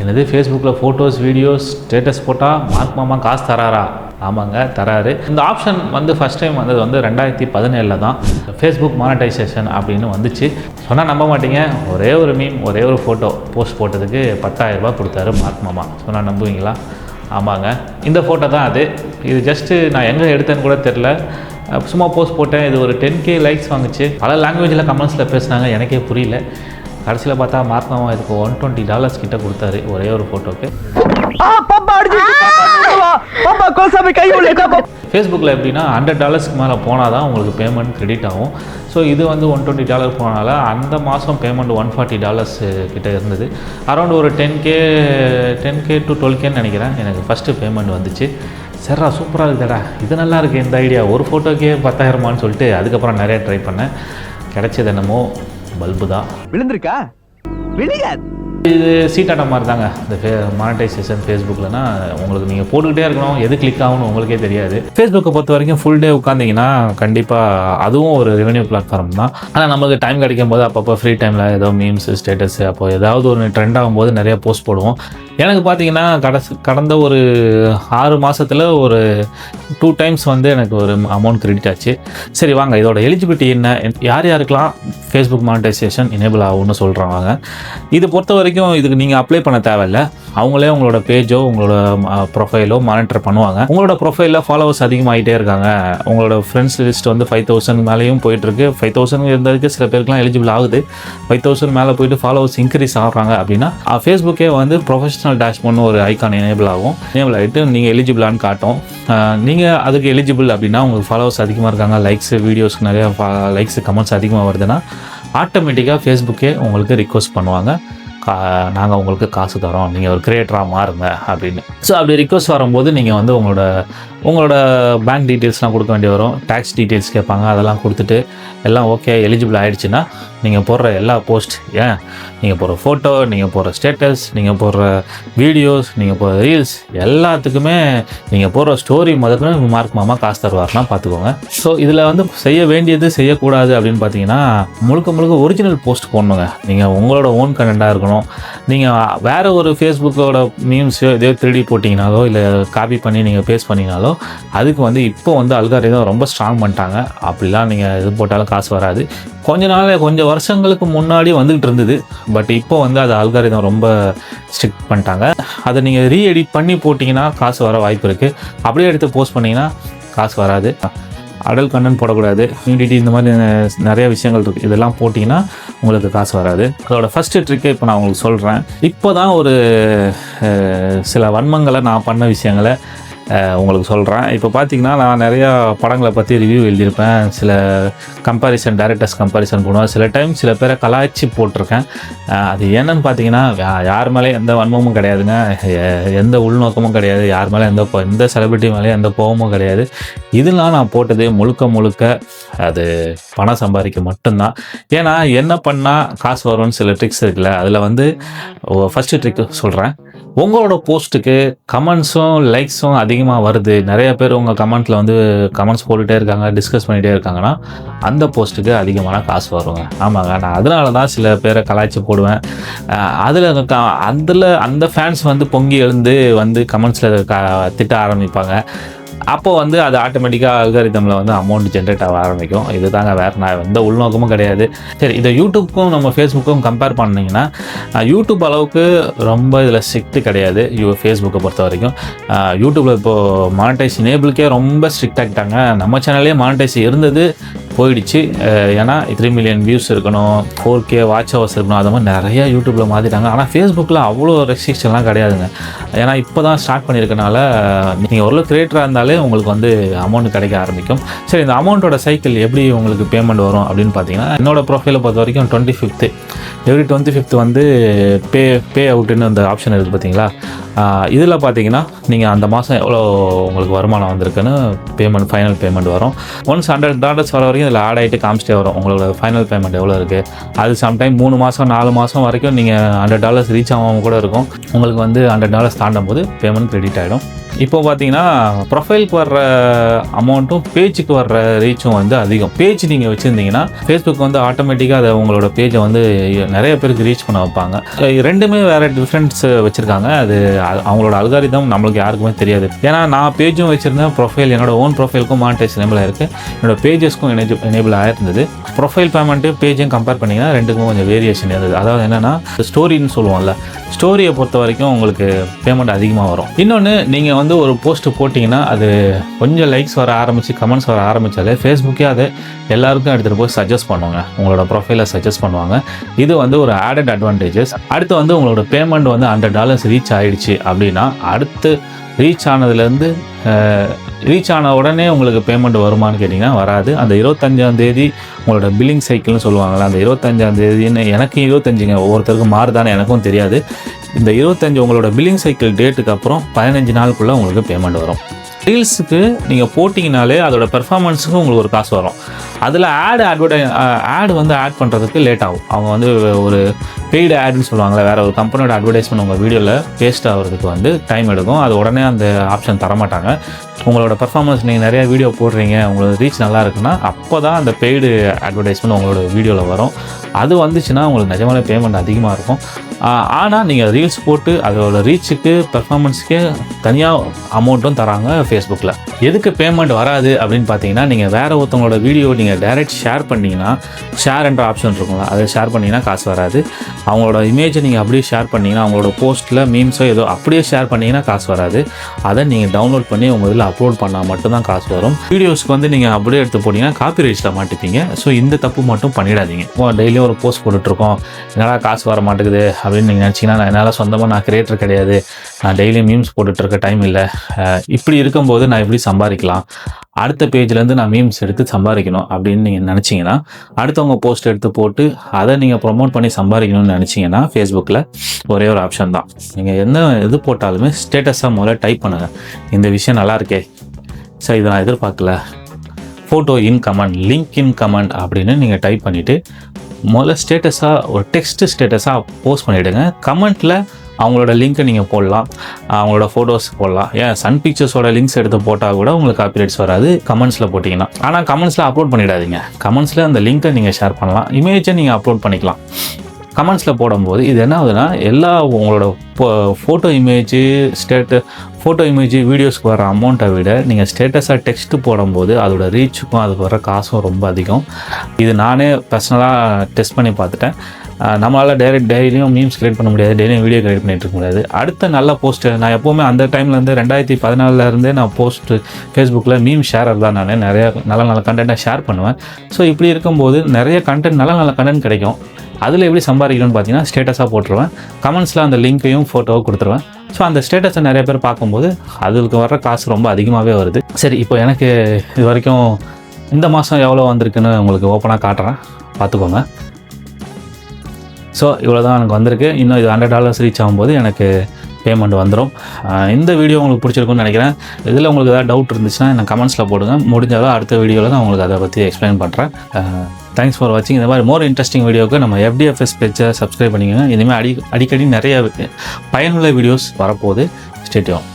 என்னது ஃபேஸ்புக்கில் photos videos status போட்டால் மார்க் மாமா காசு தராரா? ஆமாங்க தராரு. இந்த ஆப்ஷன் வந்து ஃபஸ்ட் டைம் வந்தது வந்து ரெண்டாயிரத்தி பதினேழில் தான். ஃபேஸ்புக் மானடைசேஷன் அப்படின்னு வந்துச்சு. சொன்னால் நம்ப மாட்டீங்க. ஒரே ஒரு மீம் ஒரே ஒரு ஃபோட்டோ போஸ்ட் போட்டதுக்கு பத்தாயிரரூபா கொடுத்தாரு மார்க் மாமா. சொன்னால் நம்புவீங்களா? ஆமாங்க. இந்த ஃபோட்டோ தான் அது. இது ஜஸ்ட்டு நான் எங்கே எடுத்தேன்னு கூட தெரில சும்மா போஸ்ட் போட்டேன். இது ஒரு டென் கே லைக்ஸ் வாங்குச்சு. பல லாங்குவேஜில் கமெண்ட்ஸில் பேசுனாங்க. எனக்கே புரியல. கடைசியில் பார்த்தா மாமா இதுக்கு ஒன் டுவெண்ட்டி டாலர்ஸ் கிட்ட கொடுத்தாரு. ஒரே ஒரு ஃபோட்டோக்கு ஃபேஸ்புக்கில் எப்படின்னா ஹண்ட்ரட் டாலர்ஸ்க்கு மேலே போனால் தான் உங்களுக்கு பேமெண்ட் கிரெடிட் ஆகும். ஸோ இது வந்து ஒன் டுவெண்ட்டி டாலர் போனால அந்த மாதம் பேமெண்ட் ஒன் ஃபார்ட்டி டாலர்ஸ் கிட்ட இருந்தது. அரௌண்ட் ஒரு ten K ten K to twelve கேன்னு நினைக்கிறேன். எனக்கு ஃபஸ்ட்டு பேமெண்ட் வந்துச்சு. சரிடா சூப்பராக இருக்குதுடா. இது நல்லா இருக்குது இந்த ஐடியா ஒரு ஃபோட்டோக்கே பத்தாயிரமான்னு சொல்லிட்டு அதுக்கப்புறம் நிறைய ட்ரை பண்ணேன். கிடைச்சது என்னமோ பல்பு தான் விழுந்திருக்கா? விழுகாது. இது சீட்டாட்ட மாதிரி தாங்க இந்த ஃபே மானிட்டைசேஷன் ஃபேஸ்புக்கில்னா உங்களுக்கு நீங்கள் போட்டுக்கிட்டே இருக்கணும். எது கிளிக் ஆகும்னு உங்களுக்கே தெரியாது. ஃபேஸ்புக்கை பொறுத்த வரைக்கும் ஃபுல் டே உட்காந்திங்கன்னா கண்டிப்பாக அதுவும் ஒரு ரெவன்யூ பிளாட்ஃபார்ம் தான். ஆனால் நமக்கு டைம் கிடைக்கும் போது அப்பப்போ ஃப்ரீ டைமில் ஏதோ மீம்ஸ் ஸ்டேட்டஸ் அப்போ ஏதாவது ஒரு ட்ரெண்ட் ஆகும்போது நிறைய போஸ்ட் போடுவோம். எனக்கு பார்த்தீங்கன்னா கடைசி கடந்த ஒரு ஆறு மாதத்தில் ஒரு டூ டைம்ஸ் வந்து எனக்கு ஒரு அமௌண்ட் கிரெடிட் ஆச்சு. சரி வாங்க. இதோட எலிஜிபிலிட்டி என்ன? யார் யாருக்கெல்லாம் ஃபேஸ்புக் மானிட்டைசேஷன் எனேபிள் ஆகும்னு சொல்கிறாங்க இது பொறுத்த வரைக்கும் வரைக்கும் இதுக்கு நீங்கள் அப்ளை பண்ண தேவையில்ல. அவங்களே உங்களோட பேஜோ உங்களோட ப்ரொஃபைலோ மானிட்டர் பண்ணுவாங்க. உங்களோட ப்ரொஃபைலில் ஃபாலோவர்ஸ் அதிகமாகிட்டே இருக்காங்க. உங்களோட ஃப்ரெண்ட்ஸ் லிஸ்ட் வந்து ஃபைவ் தௌசண்ட் மேலேயும் போயிட்டுருக்கு. ஃபைவ் தௌசண்ட் இருந்ததுக்கு சில பேருக்குலாம் எலிஜிபிள் ஆகுது. ஃபைவ் தௌசண்ட் மேலே போயிட்டு ஃபாலோவர்ஸ் இன்க்ரீஸ் ஆகிறாங்க அப்படின்னா ஃபேஸ்புக்கே வந்து ப்ரொஃபஷனல் டேஷ்போர்ட்னு ஒரு ஐக்கான் எனேபிள் ஆகும். எனேபிள் ஆகிட்டு நீங்கள் எலிஜிபிளான்னு காட்டும். நீங்கள் அதுக்கு எலிஜிபிள் அப்படின்னா உங்களுக்கு ஃபாலோவர்ஸ் அதிகமாக இருக்காங்க. லைக்ஸ் வீடியோஸ்க்கு நிறைய லைக்ஸ் கமெண்ட்ஸ் அதிகமாக வருதுன்னா ஆட்டோமேட்டிக்காக ஃபேஸ்புக்கே உங்களுக்கு ரிக்வஸ்ட் பண்ணுவாங்க. கா நாங்கள் உங்களுக்கு காசு தரோம். நீங்கள் ஒரு கிரியேட்டராக மாறுங்க அப்படின்னு. ஸோ அப்படி ரிக்வஸ்ட் வரும்போது நீங்கள் வந்து உங்களோட உங்களோட பேங்க் டீட்டெயில்ஸ்லாம் கொடுக்க வேண்டி வரும். டேக்ஸ் டீட்டெயில்ஸ் கேட்பாங்க. அதெல்லாம் கொடுத்துட்டு எல்லாம் ஓகே எலிஜிபிள் ஆகிடுச்சுன்னா நீங்கள் போடுற எல்லா போஸ்ட் ஏன் நீங்கள் போடுற ஃபோட்டோ நீங்கள் போடுற ஸ்டேட்டஸ் நீங்கள் போடுற வீடியோஸ் நீங்கள் போடுற ரீல்ஸ் எல்லாத்துக்குமே நீங்கள் போடுற ஸ்டோரி முதல்ல மார்க் மாமா காசு தருவார்னா பார்த்துக்கோங்க. ஸோ இதில் வந்து செய்ய வேண்டியது செய்யக்கூடாது அப்படின்னு பார்த்தீங்கன்னா முழுக்க முழுக்க ஒரிஜினல் போஸ்ட் போடணுங்க. நீங்கள் உங்களோட ஓன் கண்டென்ட்டாக இருக்கணும். நீங்கள் வேறு ஒரு ஃபேஸ்புக்கோட மீம்ஸ் இதே திருடி போட்டிங்கனாலோ இல்லை காப்பி பண்ணி நீங்கள் பேஸ்ட் பண்ணிங்கனாலோ அதுக்கு வந்து இப்போ வந்து அல்காரிதம் ரொம்ப ஸ்ட்ராங் பண்ணிட்டாங்க. அப்படிலாம் நீங்கள் இது போட்டாலும் காசு வராது. கொஞ்ச நாள் கொஞ்சம் வருஷங்களுக்கு முன்னாடி வந்துகிட்டு இருந்தது. பட் இப்போ வந்து அது அல்காரிதம் ரொம்ப ஸ்ட்ரிக்ட் பண்ணிட்டாங்க. அதை நீங்கள் ரீஎடிட் பண்ணி போட்டிங்கன்னா காசு வர வாய்ப்பு இருக்குது அப்படியே எடுத்து போஸ்ட் பண்ணிங்கன்னா காசு வராது. அடல் கண்டன் போடக்கூடாது. நியூடிட்டி இந்த மாதிரி நிறைய விஷயங்கள் இருக்குது இதெல்லாம் போட்டிங்கன்னா உங்களுக்கு காசு வராது. அதோட ஃபஸ்ட்டு ட்ரிக்கை இப்போ நான் உங்களுக்கு சொல்கிறேன் இப்போ தான் ஒரு சில வன்மங்களை நான் பண்ண விஷயங்களை உங்களுக்கு சொல்கிறேன் இப்போ பார்த்தீங்கன்னா நான் நிறையா படங்களை பற்றி ரிவ்யூ எழுதியிருப்பேன். சில கம்பாரிசன் டேரக்டர்ஸ் கம்பாரிசன் பண்ணுவேன். சில டைம் சில பேரை கலாய்ச்சி போட்டிருக்கேன். அது என்னன்னு பார்த்தீங்கன்னா யார் மேலே எந்த வன்மமும் கிடையாதுங்க. எந்த உள்நோக்கமும் கிடையாது. யார் மேலே எந்த எந்த செலிபிரிட்டி மேலேயும் எந்த கோவமும் கிடையாது. இதெல்லாம் நான் போட்டது முழுக்க முழுக்க அது பணம் சம்பாதிக்க மட்டும்தான். ஏன்னா என்ன பண்ணால் காசு வரும்னு சில ட்ரிக்ஸ் இருக்குல்ல அதில் வந்து ஃபஸ்ட்டு ட்ரிக் சொல்கிறேன் உங்களோட போஸ்ட்டுக்கு கமெண்ட்ஸும் லைக்ஸும் அதிகமாக வருது. நிறைய பேர் உங்கள் கமெண்ட்டில் வந்து கமெண்ட்ஸ் போட்டுகிட்டே இருக்காங்க டிஸ்கஸ் பண்ணிகிட்டே இருக்காங்கன்னா அந்த போஸ்ட்டுக்கு அதிகமான காசு வருங்க. ஆமாங்க நான் அதனால தான் சில பேரை கலாய்ச்சி போடுவேன். அதில் அதில் அந்த ஃபேன்ஸ் வந்து பொங்கி எழுந்து வந்து கமெண்ட்ஸில் க திட்ட ஆரம்பிப்பாங்க. அப்போ வந்து அது ஆட்டோமேட்டிக்காக அல்காரிதமில் வந்து அமௌண்ட் ஜென்ரேட் ஆக ஆரம்பிக்கும். இது தாங்க வேறு நான் எந்த உள்நோக்கமும் கிடையாது. சரி இதை யூடியூப்க்கும் நம்ம ஃபேஸ்புக்கும் கம்பேர் பண்ணிங்கன்னா யூடியூப் அளவுக்கு ரொம்ப இதில் ஸ்ட்ரிக்ட்டு கிடையாது. யூ ஃபேஸ்புக்கை பொறுத்த வரைக்கும். யூடியூப்பில் இப்போது மானிட்டைஸ் இனேபிளுக்கே ரொம்ப ஸ்ட்ரிக்ட் ஆகிட்டாங்க நம்ம சேனல்லே மானிட்டைஸ் இருந்தது போயிடுச்சு. ஏன்னா த்ரீ மில்லியன் வியூஸ் இருக்கணும் ஃபோர் கே வாட்ச் ஹவர்ஸ் இருக்கணும் அது மாதிரி நிறையா யூடியூப்பில் மாற்றிட்டாங்க ஆனால் ஃபேஸ்புக்கில் அவ்வளோ ரெஸ்ட்ரிக்ஷன்லாம் கிடையாதுங்க. ஏன்னா இப்போ தான் ஸ்டார்ட் பண்ணியிருக்கனால நீங்கள் ஒரு கிரியேட்டராக இருந்தாலே உங்களுக்கு வந்து அமௌண்ட் கிடைக்க ஆரம்பிக்கும். சரி இந்த அமௌண்ட்டோட சைக்கிள் எப்படி உங்களுக்கு பேமெண்ட் வரும் அப்படின்னு பார்த்தீங்கன்னா என்னோட ப்ரொஃபைலை பொறுத்த வரைக்கும் twenty fifth every twenty fifth வந்து பே பே அவுட்டுன்னு அந்த ஆப்ஷன் இருக்குது பார்த்தீங்களா இதில் பார்த்தீங்கன்னா நீங்கள் அந்த மாதம் எவ்வளோ உங்களுக்கு வருமானம் வந்திருக்குன்னு பேமெண்ட் ஃபைனல் பேமெண்ட் வரும். ஒன்ஸ் ஹண்ட்ரட் டாலர்ஸ் வர வரைக்கும் இதில் ஆட் ஆகிட்டு காமிச்சிட்டே வரும். உங்களோட ஃபைனல் பேமெண்ட் எவ்வளோ இருக்குது அது சம்டைம் மூணு மாதம் நாலு மாதம் வரைக்கும் நீங்கள் ஹண்ட்ரட் டாலர்ஸ் ரீச் ஆகாமல் கூட இருக்கும். உங்களுக்கு வந்து ஹண்ட்ரட் டாலர்ஸ் தாண்டும் போது பேமெண்ட் கிரெடிட் ஆகிடும் இப்போ பார்த்தீங்கன்னா ப்ரொஃபைலுக்கு வர்ற அமௌண்ட்டும் பேஜுக்கு வர்ற ரீச்சும் வந்து அதிகம். பேஜ் நீங்கள் வச்சுருந்தீங்கன்னா ஃபேஸ்புக் வந்து ஆட்டோமேட்டிக்காக அதை உங்களோட பேஜை வந்து நிறைய பேருக்கு ரீச் பண்ண வைப்பாங்க. ரெண்டுமே வேறு டிஃப்ரென்ஸ் வச்சுருக்காங்க. அது அவங்களோட அல்காரிதம் நம்மளுக்கு யாருக்குமே தெரியாது. ஏன்னா நான் பேஜும் வச்சுருந்தேன் ப்ரொஃபைல் என்னோட ஓன் ப்ரொஃபைலுக்கும் மானிட்டைஸ் எனேபிள் ஆயிருக்கு. என்னோட பேஜஸ்க்கும் எனேபிள் ஆயிருந்தது. ப்ரொஃபைல் பேமெண்ட்டு பேஜையும் கம்பேர் பண்ணிங்கன்னா ரெண்டுக்கும் கொஞ்சம் வேரியேஷன் இருந்தது. அதாவது என்னென்னா ஸ்டோரின்னு சொல்லுவோம்ல ஸ்டோரியை பொறுத்த வரைக்கும் உங்களுக்கு பேமெண்ட் அதிகமாக வரும். இன்னொன்று நீங்கள் வந்து ஒரு போஸ்ட்டு போட்டிங்கன்னா அது கொஞ்சம் லைக்ஸ் வர ஆரம்பித்து கமெண்ட்ஸ் வர ஆரம்பித்தாலே ஃபேஸ்புக்கே அதை எல்லாருக்கும் எடுத்துகிட்டு போய் சஜஸ்ட் பண்ணுவாங்க. உங்களோட ப்ரொஃபைலை சஜஸ்ட் பண்ணுவாங்க. இது வந்து ஒரு ஆடட் அட்வான்டேஜஸ் அடுத்து வந்து உங்களோட பேமெண்ட் வந்து ஹண்ட்ரட் டாலர்ஸ் ரீச் ஆகிடுச்சு அப்படின்னா அடுத்து ரீச் ஆனதுலேருந்து ரீச் ஆன உடனே உங்களுக்கு பேமெண்ட் வருமான்னு கேட்டிங்கன்னா வராது. அந்த இருபத்தஞ்சாம் தேதி உங்களோட பில்லிங் சைக்கிள்னு சொல்லுவாங்கள்ல அந்த இருபத்தஞ்சாம் தேதின்னு எனக்கு இருபத்தஞ்சுங்க ஒவ்வொருத்தருக்கும் மாறுதானே எனக்கும் தெரியாது. இந்த இருபத்தஞ்சு உங்களோட பில்லிங் சைக்கிள் டேட்டுக்கு அப்புறம் பதினஞ்சு நாளுக்குள்ளே உங்களுக்கு பேமெண்ட் வரும். ரீல்ஸுக்கு நீங்கள் போட்டிங்கனாலே அதோட பெர்ஃபார்மன்ஸுக்கு உங்களுக்கு ஒரு காசு வரும். அதில் ஆடு அட்வர்டை ஆட் வந்து ஆட் பண்ணுறதுக்கு லேட் ஆகும். அவங்க வந்து ஒரு பெய்டு ஆட்னு சொல்லுவாங்களே வேறு ஒரு கம்பெனியோட அட்வர்டைஸ்மெண்ட் உங்கள் வீடியோவில் பேஸ்ட் ஆகிறதுக்கு வந்து டைம் எடுக்கும். அது உடனே அந்த ஆப்ஷன் தரமாட்டாங்க உங்களோட பெர்ஃபார்மன்ஸ் நீங்கள் நிறையா வீடியோ போடுறீங்க உங்களோட ரீச் நல்லா இருக்குன்னா அப்போ தான் அந்த பெய்டு அட்வர்டைஸ்மெண்ட் உங்களோட வீடியோவில் வரும். அது வந்துச்சுன்னா உங்களுக்கு நிஜமாலே பேமெண்ட் அதிகமாக இருக்கும். ஆனால் நீங்கள் ரீல்ஸ் போட்டு அதோட ரீச்சுக்கு பெர்ஃபார்மன்ஸ்க்கே தனியாக அமௌண்ட்டும் தராங்க ஃபேஸ்புக்கில் எதுக்கு பேமெண்ட் வராது அப்படின்னு பார்த்தீங்கன்னா நீங்கள் வேறு ஒருத்தவங்களோட வீடியோ நீங்கள் டைரெக்ட் ஷேர் பண்ணிங்கன்னா ஷேர் என்ற ஆப்ஷன் இருக்கும்ல அதை ஷேர் பண்ணிங்கன்னா காசு வராது. அவங்களோட இமேஜை நீங்கள் அப்படியே ஷேர் பண்ணிங்கன்னா அவங்களோட போஸ்ட்டில் மீம்ஸோ ஏதோ அப்படியே ஷேர் பண்ணிங்கன்னா காசு வராது. அதை நீங்கள் டவுன்லோட் பண்ணி உங்கள் இதில் அப்லோட் பண்ணால் மட்டும்தான் காசு வரும். வீடியோஸ்க்கு வந்து நீங்கள் அப்படியே எடுத்து போனீங்கன்னா காப்பி ரைட்ஸில் மாட்டிப்பீங்க. ஸோ இந்த தப்பு மட்டும் பண்ணிடாதீங்க. இப்போ டெய்லியும் ஒரு போஸ்ட் போட்டுட்ருக்கோம் என்னால் காசு வர மாட்டேங்குது அப்படின்னு நீங்கள் நினச்சிங்கன்னா நான் என்னால் சொந்தமாக நான் கிரியேட்டர் கிடையாது. நான் டெய்லி மீம்ஸ் போட்டுட்ருக்க டைம் இல்லை. இப்படி இருக்கும்போது நான் எப்படி சம்பாதிக்கலாம்? அடுத்த பேஜ்லேருந்து நான் மீம்ஸ் எடுத்து சம்பாதிக்கணும் அப்படின்னு நீங்கள் நினச்சிங்கன்னா அடுத்தவங்க போஸ்ட் எடுத்து போட்டு அதை நீங்கள் ப்ரொமோட் பண்ணி சம்பாதிக்கணும்னு நினச்சிங்கன்னா ஃபேஸ்புக்கில் ஒரே ஒரு ஆப்ஷன் தான். நீங்கள் என்ன இது போட்டாலுமே ஸ்டேட்டஸாக முதல்ல டைப் பண்ணுங்கள் இந்த விஷயம் நல்லா இருக்கே. சார் இதை நான் எதிர்பார்க்கல. Photo in comment link in comment அப்படின்னு நீங்கள் டைப் பண்ணிவிட்டு முதல்ல ஸ்டேட்டஸாக ஒரு டெக்ஸ்ட் ஸ்டேட்டஸாக போஸ்ட் பண்ணிவிடுங்க கமெண்ட்டில் அவங்களோட லிங்க்கை நீங்கள் போடலாம். அவங்களோட ஃபோட்டோஸ் போடலாம். ஏன் சன் பிக்சர்ஸோட லிங்க்ஸ் எடுத்து போட்டால் கூட உங்களுக்கு காப்பிரைட்ஸ் வராது. கமெண்ட்ஸில் போட்டிங்கன்னா. ஆனால் கமெண்ட்ஸில் அப்லோட் பண்ணிடாதீங்க. கமெண்ட்ஸில் அந்த லிங்க்கை நீங்கள் ஷேர் பண்ணலாம். இமேஜை நீங்கள் அப்லோட் பண்ணிக்கலாம். கமெண்ட்ஸில் போடும்போது இது என்ன ஆகுதுன்னா எல்லா உங்களோட photo image status photo image வீடியோஸ்க்கு வர அமௌண்ட்டை விட நீங்கள் ஸ்டேட்டஸாக டெக்ஸ்ட் போடும்போது அதோட ரீச்சுக்கும் அதுக்கு வர காசும் ரொம்ப அதிகம். இது நானே பர்சனலாக டெஸ்ட் பண்ணி பார்த்துட்டேன். நம்மளால் டைரக்ட் டெய்லியும் மீம்ஸ் கிரியேட் பண்ண முடியாது டெய்லியும் வீடியோ கிரியேட் பண்ணிட்டு இருக்க முடியாது. அடுத்த நல்ல போஸ்ட் நான் எப்போவுமே அந்த டைம்லேருந்து ரெண்டாயிரத்தி பதினாலில் நான் போஸ்ட் ஃபேஸ்புக்கில் மீம் ஷேரர் தான் நான். நிறைய நல்ல நல்ல கண்டென்ட்டை ஷேர் பண்ணுவேன். ஸோ இப்படி இருக்கும்போது நிறைய கண்டென்ட் நல்ல நல்ல கண்டென்ட் கிடைக்கும். அதில் எப்படி சம்பாதிக்கணும்னு பார்த்தீங்கன்னா ஸ்டேட்டஸாக போட்டுருவேன். கமெண்ட்ஸில் அந்த லிங்க்கையும் ஃபோட்டோவை கொடுத்துருவேன். ஸோ அந்த ஸ்டேட்டஸை நிறைய பேர் பார்க்கும்போது அதுக்கு வர காசு ரொம்ப அதிகமாகவே வருது. சரி இப்போ எனக்கு இது வரைக்கும் இந்த மாதம் எவ்வளோ வந்திருக்குன்னு உங்களுக்கு ஓப்பனாக காட்டுறேன். பார்த்துக்கோங்க. ஸோ இவ்வளோ தான் எனக்கு வந்திருக்கு. இன்னும் இது ஹண்ட்ரட் டாலர்ஸ் ரீச் ஆகும்போது எனக்கு பேமெண்ட் வந்துடும் இந்த வீடியோ உங்களுக்கு பிடிச்சிருக்கும்னு நினைக்கிறேன். இதில் உங்களுக்கு ஏதாவது டவுட் இருந்துச்சுன்னா எனக்கு கமெண்ட்ஸில் போடுங்க. முடிஞ்சாலும் அடுத்த வீடியோவில் நான் உங்களுக்கு அதை பற்றி எக்ஸ்பிளைன் பண்ணுறேன் தேங்க்ஸ் ஃபார் வாட்சிங் இந்த மாதிரி மோர் இன்ட்ரெஸ்டிங் வீடியோவுக்கு நம்ம எஃப்டிஎஃப்எஸ் பேஜை சப்ஸ்கிரைப் பண்ணிக்கோங்க. இனிமேல் அடி அடிக்கடி நிறைய பயனுள்ள வீடியோஸ் வரப்போகுது. ஸ்டேட்டியம்